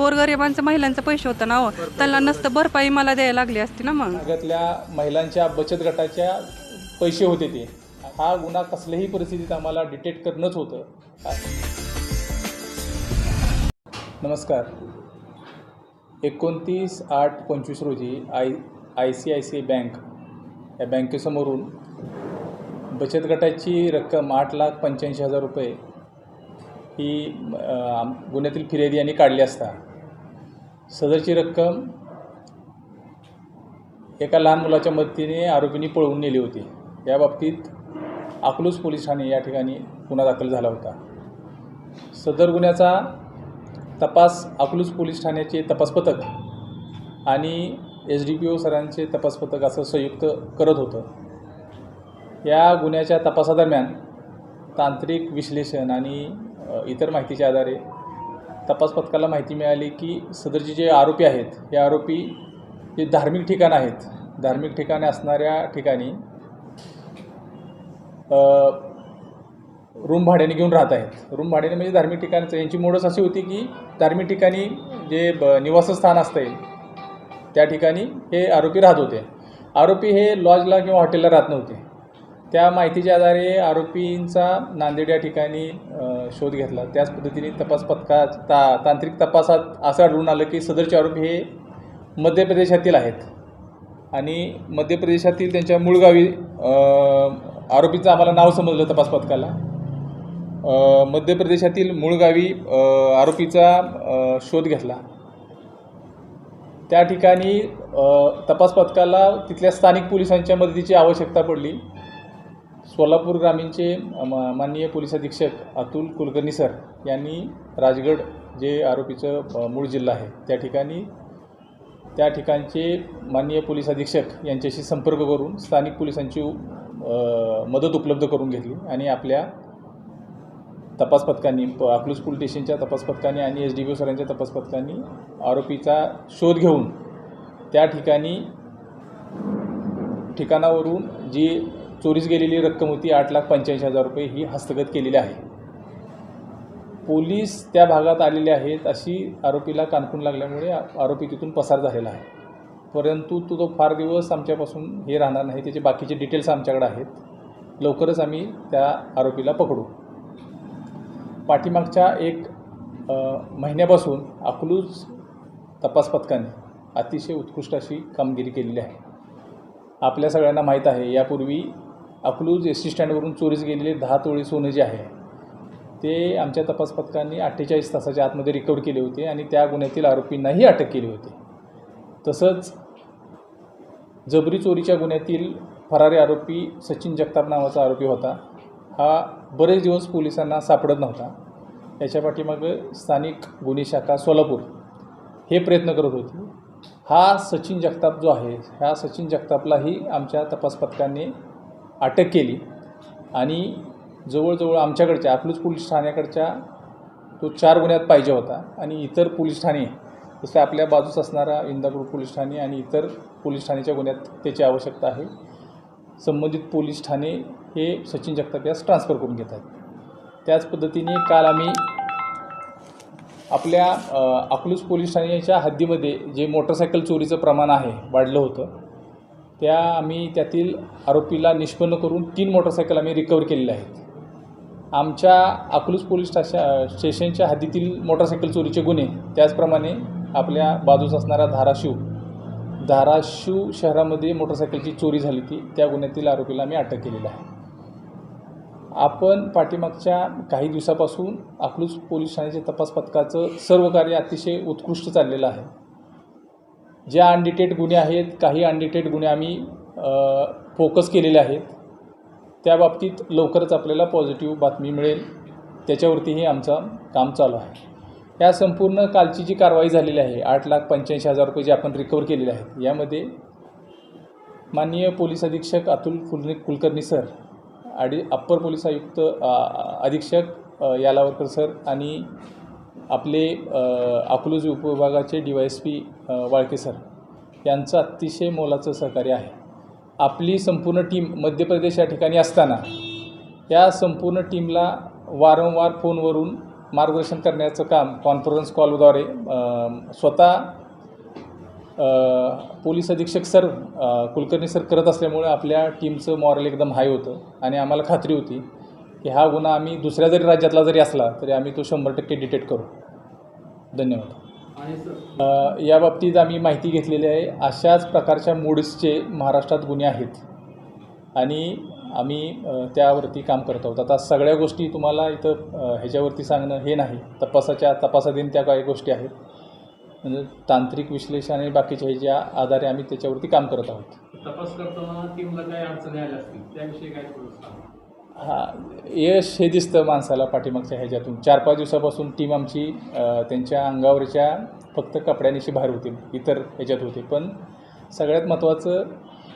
गोरगरिबांचं महिलांचं पैसे होतं ना हो. त्यांना नसतं भरपाई मला द्यायला लागली असती ना मग. भागातल्या महिलांच्या बचत गटाच्या पैसे होते ते. हा गुन्हा कसल्याही परिस्थितीत आम्हाला डिटेक्ट करणंच होतं. नमस्कार. एकोणतीस आठ पंचवीस रोजी I I C I C I bank या बँकेसमोरून बचत गटाची रक्कम आठ लाख पंच्याऐंशी हजार रुपये ही गुन्ह्यातील फिर्यादी यांनी काढली असता. सदरची रक्कम एका लहान मुलाच्या मदतीने आरोपींनी पळवून नेली होती. या बाबतीत अकलूज पोलीस ठाणे या ठिकाणी गुन्हा दाखल झाला होता. सदर गुन्ह्याचा तपास अकलूज पोलीस ठाण्याचे तपास पथक आणि एस डी पी ओ सरांचे तपास पथक असं संयुक्त करत होतं. या गुन्ह्याच्या तपासादरम्यान तांत्रिक विश्लेषण आणि इतर माहितीच्या आधारे तपास पथकाला माहिती मिळाली की सदरचे जे आरोपी आहेत हे आरोपी जे धार्मिक ठिकाणं आहेत. धार्मिक ठिकाणे असणाऱ्या ठिकाणी रूम भाड्याने घेऊन राहत आहेत. रूम भाड्याने म्हणजे धार्मिक ठिकाणचं. यांची मोडस अशी होती की धार्मिक ठिकाणी जे ब निवासस्थान असतं त्या ठिकाणी हे आरोपी राहत होते. आरोपी हे लॉजला किंवा हॉटेलला राहत नव्हते. त्या माहितीच्या आधारे आरोपींचा नांदेड या ठिकाणी शोध घेतला. त्याच पद्धतीने तपास पथका ता तांत्रिक तपासात असं आढळून आलं की सदरचे आरोपी हे मध्य प्रदेशातील आहेत. आणि मध्य प्रदेशातील त्यांच्या मूळ गावी आरोपीचं आम्हाला नाव समजलं तपास पथकाला मध्य प्रदेशातील मूळ गावी आरोपीचा शोध घेतला. त्या ठिकाणी तपास पथकाला तिथल्या स्थानिक पोलिसांच्या मदतीची आवश्यकता पडली. कोल्हापूर ग्रामीणचे माननीय पोलीस अधीक्षक अतुल कुलकर्णी सर यांनी राजगड जे आरोपीचं मूळ जिल्हा आहे त्या ठिकाणी त्या ठिकाणचे माननीय पोलीस अधीक्षक यांच्याशी संपर्क करून स्थानिक पोलिसांची मदत उपलब्ध करून घेतली आणि आपल्या तपास पथकांनी अकलूज पोलीस स्टेशनच्या तपास पथकाने आणि एस डी बी सरांच्या तपास पथकांनी आरोपीचा शोध घेऊन त्या ठिकाणी ठिकाणावरून जी चोरीस गेलेली रक्कम होती आठ लाख पंच्याऐंशी हजार रुपये ही हस्तगत केलेली आहे. पोलीस त्या भागात आलेले आहेत अशी आरोपीला कानपून लागल्यामुळे आरोपी तिथून पसार झालेला आहे. परंतु तो तो फार दिवस आमच्यापासून हे राहणार नाही त्याचे बाकीचे डिटेल्स आमच्याकडे आहेत. लवकरच आम्ही त्या आरोपीला पकडू. पाठीमागच्या एक महिन्यापासून अकलूज तपास पथकाने अतिशय उत्कृष्ट अशी कामगिरी केलेली आहे. आपल्या सगळ्यांना माहीत आहे यापूर्वी अकलूज एस टी स्टँडवरून चोरीस गेलेले दहा तोळी सोनं जे आहे ते आमच्या तपास पथकांनी अठ्ठेचाळीस तासाच्या आतमध्ये रिकवर केले होते आणि त्या गुन्ह्यातील आरोपींनाही अटक केली होती. तसंच जबरी चोरीच्या गुन्ह्यातील फरारी आरोपी सचिन जगताप नावाचा आरोपी होता. हा बरेच दिवस पोलिसांना सापडत नव्हता. याच्या पाठीमागं स्थानिक गुन्हे शाखा सोलापूर. हे प्रयत्न करत होती. हा सचिन जगताप जो आहे ह्या सचिन जगतापलाही आमच्या तपास पथकांनी अटक केली आणि जवळजवळ आमच्याकडच्या अकलूज पोलीस ठाण्याकडच्या तो चार गुन्ह्यात पाहिजे होता आणि इतर पोलीस ठाणे जसं आपल्या बाजूस असणारा इंदापूर पोलीस ठाणे आणि इतर पोलीस ठाण्याच्या गुन्ह्यात त्याची आवश्यकता आहे. संबंधित पोलीस ठाणे हे सचिन जगताप यास ट्रान्सफर करून घेत आहेत. त्याच पद्धतीने काल आम्ही आपल्या अकलूज पोलीस ठाण्याच्या हद्दीमध्ये जे मोटरसायकल चोरीचं प्रमाण आहे वाढलं होतं. त्या आम्ही त्यातील आरोपीला निष्पन्न करून तीन मोटरसायकल आम्ही रिकवर केलेल्या आहेत. आमच्या अकलूज पोलीस स्टेशन स्टेशनच्या हद्दीतील मोटरसायकल चोरीचे गुन्हे त्याचप्रमाणे आपल्या बाजूस असणारा धाराशिव धाराशिव शहरामध्ये मोटरसायकलची चोरी झाली ती त्या गुन्ह्यातील आरोपीला आम्ही अटक केलेलं आहे. आपण पाठीमागच्या काही दिवसापासून अकलूज पोलीस ठाण्याचे तपास पथकाचं सर्व कार्य अतिशय उत्कृष्ट चाललेलं आहे. ज्या अनडिटेड गुन्हे आहेत काही अनडिटेड गुन्हे आम्ही फोकस केलेले आहेत. त्या बाबतीत लवकरच आपल्याला पॉझिटिव्ह बातमी मिळेल. त्याच्यावरतीही आमचं काम चालू आहे. या संपूर्ण कालची जी कारवाई झालेली आहे आठ लाख पंच्याऐंशी हजार रुपये जे आपण रिकवर केलेले आहेत यामध्ये माननीय पोलीस अधीक्षक अतुल कुल कुलकर्णी सर आणि अप्पर पोलीस आयुक्त अधीक्षक यालावरकर सर आणि आपले अ, Akluj उपविभागाचे D Y S P Walke sir यांचं अतिशय मोलाचं सहकार्य आहे. आपली संपूर्ण टीम मध्य प्रदेश या ठिकाणी असताना या संपूर्ण टीमला वारंवार फोनवरून मार्गदर्शन करण्याचं काम कॉन्फरन्स कॉलद्वारे स्वतः पोलीस अधीक्षक सर कुलकर्णी सर करत असल्यामुळे आपल्या टीमचं मॉरल एकदम हाय होतं आणि आम्हाला खात्री होती. की हा गुन्हा आम्ही दुसऱ्या जरी राज्यातला जरी असला तरी आम्ही तो शंभर टक्के डिटेक्ट करू. धन्यवाद. अ, या बाबतीत आम्ही माहिती घेतलेली आहे अशाच प्रकारच्या मूड्सचे महाराष्ट्रात गुन्हे आहेत. आणि आम्ही त्यावरती काम करत आहोत. आता सगळ्या गोष्टी तुम्हाला इथं ह्याच्यावरती सांगणं हे नाही. तपासाच्या तपासाधीन त्या काही गोष्टी आहेत. म्हणजे तांत्रिक विश्लेषण आणि बाकीच्या ह्याच्या आधारे आम्ही त्याच्यावरती काम करत आहोत. तपास करताना टीमला काही अडचणी आल्या असतील त्याविषयी काय हा यश हे दिसतं माणसाला पाठीमागच्या ह्याच्यातून. चार पाच दिवसापासून टीम आमची त्यांच्या अंगावरच्या फक्त कपड्यानिशी बाहेर होती. इतर ह्याच्यात होते. पण सगळ्यात महत्त्वाचं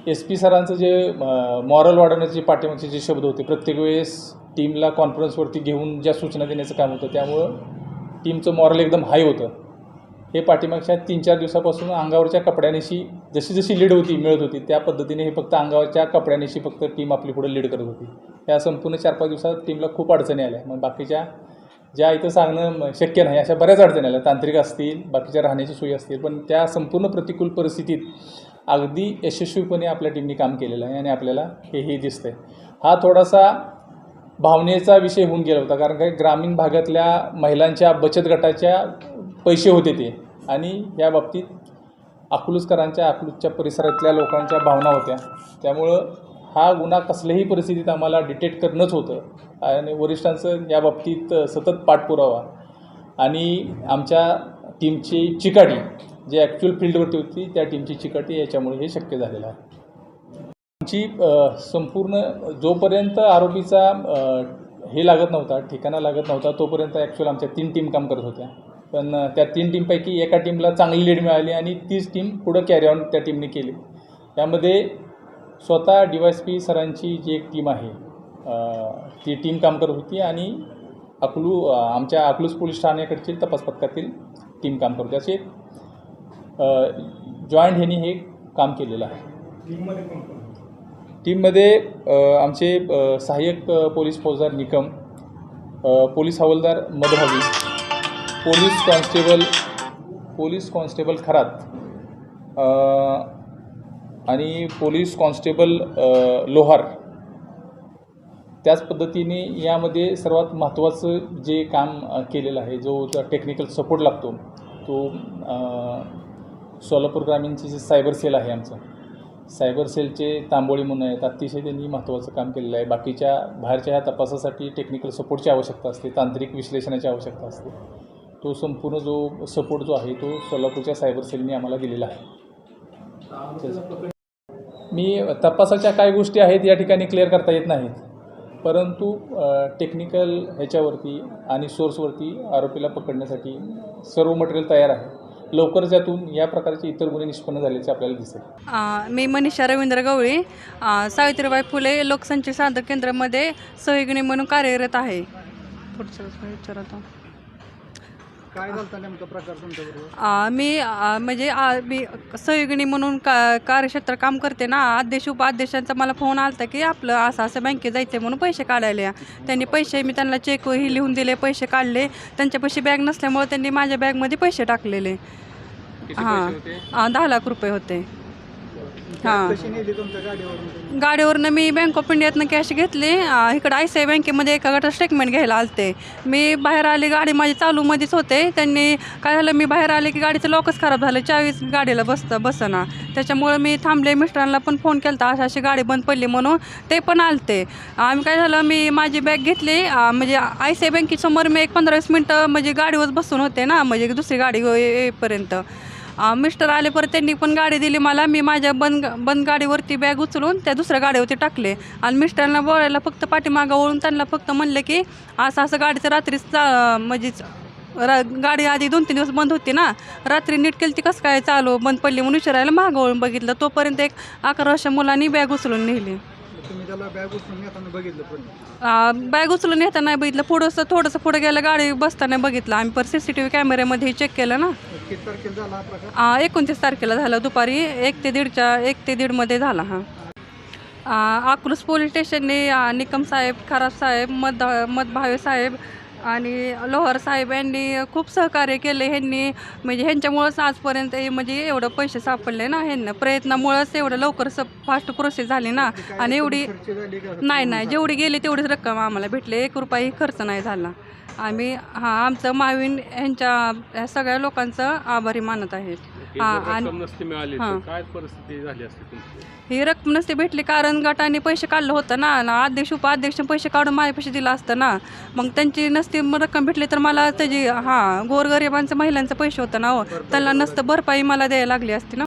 एस पी सरांचं जे मॉरल वाढवण्याचे पाठीमागचे जे शब्द होते प्रत्येक वेळेस टीमला कॉन्फरन्सवरती घेऊन ज्या सूचना देण्याचं काम होतं त्यामुळं टीमचं मॉरल एकदम हाय होतं. हे पाठीमागच्या तीन चार दिवसापासून अंगावरच्या कपड्यानिशी जशी जशी लीड होती मिळत होती त्या पद्धतीने हे फक्त अंगावरच्या कपड्यानिशी फक्त टीम आपली पुढे लीड करत होती. या संपूर्ण चार पाच दिवसात टीमला खूप अडचणी आल्या. मग बाकीच्या ज्या इथं सांगणं शक्य नाही अशा बऱ्याच अडचणी आल्या. तांत्रिक असतील बाकीच्या राहण्याची सोयी असतील पण त्या संपूर्ण प्रतिकूल परिस्थितीत अगदी यशस्वीपणे आपल्या टीमने काम केलेलं आहे आणि आपल्याला हे हे दिसतंय. हा थोडासा भावनेचा विषय होऊन गेला होता कारण काही ग्रामीण भागातल्या महिलांच्या बचत गटाच्या पैसे होते ते. आणि या बाबतीत अकलूजकरांच्या अकलूजच्या परिसरातल्या लोकांच्या भावना होत्या. त्यामुळं हा गुन्हा कसल्याही परिस्थितीत आम्हाला डिटेक्ट करणंच होतं. आणि वरिष्ठांचं या बाबतीत सतत पाठपुरावा. आणि आमच्या टीमची चिकाटी जे ॲक्च्युअल फील्डवरती होती त्या टीमची चिकाटी याच्यामुळे हे शक्य झालेलं आहे. आमची संपूर्ण जोपर्यंत आरोपीचा हे लागत नव्हता ठिकाणा लागत नव्हता तोपर्यंत ॲक्च्युअल आमच्या तीन टीम काम करत होत्या. पण त्या तीन टीमपैकी एका टीमला चांगली लीड मिळाली आणि तीच टीम पुढं कॅरी ऑन त्या टीमने केली. त्यामध्ये स्वतः डी वाय पी सरांची जी एक टीम आहे ती टीम काम करत होती आणि अकलू आमच्या अकलूज पोलीस ठाण्याकडची तपास पथकातील टीम काम करत होती. असे जॉईंट ह्यांनी हे काम केलेलं आहे. टीममध्ये आमचे सहाय्यक पोलीस फौजदार निकम पोलीस हवालदार मधभागी police constable police constable Kharat. आणि पोलीस कॉन्स्टेबल लोहार. त्याच पद्धतीने यामध्ये सर्वात महत्त्वाचं जे काम केलेलं आहे जो टेक्निकल सपोर्ट लागतो तो सोलापूर ग्रामीणचे जे सायबर सेल आहे आमचं. सायबर सेलचे तांबोळी म्हणून आहेत अतिशय त्यांनी महत्त्वाचं काम केलेलं आहे. बाकीच्या बाहेरच्या ह्या तपासासाठी टेक्निकल सपोर्टची आवश्यकता असते तांत्रिक विश्लेषणाची आवश्यकता असते. तो संपूर्ण जो सपोर्ट जो आहे तो सोलापूरच्या सायबर सेलने आम्हाला दिलेला आहे. मी तपासाच्या काय गोष्टी आहेत या ठिकाणी क्लिअर करता येत नाहीत. परंतु टेक्निकल ह्याच्यावरती आणि सोर्सवरती आरोपीला पकडण्यासाठी सर्व मटेरियल तयार आहे. लवकरच यातून या प्रकारचे इतर गुन्हे निष्पन्न झाल्याचे आपल्याला दिसेल. मी मनीषा रवींद्र गवळी सावित्रीबाई फुले लोकसंचार साधक केंद्रामध्ये सहयोगिनी म्हणून कार्यरत आहे. पुढचं विचारतो काय झालं नेमका प्रकार तुमच्याबरोबर? आ, मी आ, म्हणजे आ, मी सहयोगिनी म्हणून का कार्यक्षेत्र काम करते ना अध्यक्ष उपाध्यक्षांचा मला फोन आलता की आपलं असं असं बँकेत जायचं म्हणून पैसे काढायला या. त्यांनी पैसे मी त्यांना चेक ही लिहून दिले पैसे काढले. त्यांच्या पैसे बॅग नसल्यामुळे त्यांनी माझ्या बॅगमध्ये पैसे टाकलेले. हां. दहा लाख रुपये होते. हां. कशी नेली तुमच्या गाडीवरून? गाडीवरनं मी बँक ऑफ इंडियातनं कॅश घेतली. अं, इकडं आय सी आय बँकेमध्ये एका गटात स्टेटमेंट घ्यायला आलते. मी बाहेर आले गाडी माझी चालूमध्येच होते. त्यांनी काय झालं मी बाहेर आले की गाडीचं लॉकच खराब झालं. चावीस गाडीला बसतं बसना. त्याच्यामुळं मी थांबले मिस्टरांना पण फोन केला अशी अशी गाडी बंद पडली म्हणून ते पण आलते. आम्ही काय झालं मी माझी बॅग घेतली. अं, म्हणजे आय सी आय बँकेसमोर मी एक पंधरा वीस मिनटं म्हणजे गाडीवर बसून होते ना म्हणजे दुसरी गाडी येई- येईपर्यंत. मिस्टर आले परत त्यांनी पण गाडी दिली मला. मी माझ्या बंद बंद गाडीवरती बॅग उचलून त्या दुसऱ्या गाडीवरती टाकले. आणि मिस्टरांना बोलायला फक्त पाठीमागं वळून त्यांना फक्त म्हणले की असं असं गाडीचं रात्री चा म्हणजे रा गाडी आधी दोन तीन दिवस बंद होती ना. रात्री नीट केली ती कसं काय चालू बंद पडली? म्हणून विचारायला मागं वळून बघितलं. तोपर्यंत एक अकरा वर्षा मुलांनी बॅग उचलून नेली. बॅग उचलून येताना नाही बघितलं. पुढंसं थोडंसं पुढं गेलं गाडी बसताना बघितलं. आम्ही पर सी सी टी व्ही कॅमेऱ्यामध्ये चेक केलं ना. किती तारखेला झाला हा प्रकार? आ, एकोणतीस तारखेला झालं. दुपारी एक ते दीडच्या एक ते दीडमध्ये झाला हा. आ, पोलीस स्टेशनने आ, निकम साहेब खराब साहेब मद मदभावे साहेब आणि लोहार साहेब यांनी खूप सहकार्य केले. ह्यांनी म्हणजे ह्यांच्यामुळंच आजपर्यंत हे म्हणजे एवढं पैसे सापडले ना ह्यांना. प्रयत्नामुळंच एवढं लवकर स फास्ट प्रोसेस झाली ना. आणि एवढी खर्च झाली का? नाही नाही. जेवढी गेली तेवढीच रक्कम आम्हाला भेटली. एक रुपयाही खर्च नाही झाला. आम्ही हां आमचं महावीन यांच्या या सगळ्या लोकांचं आभारी मानत ही हां, जर आणि- मिळाली हां. तर काय परिस्थिती झाली असती तुमची? ही रक्कम नसती भेटली कारण गटाने पैसे काढलं होतं ना अध्यक्ष उपाध्यक्ष पैसे काढून माझे पैसे दिलं असतं ना. मग त्यांची नसती रक्कम भेटली तर मला त्याची हां गोरगरिबांचं महिलांचं पैसे होतं ना हो. त्यांना नसतं भरपाई मला द्यायला लागली असती ना.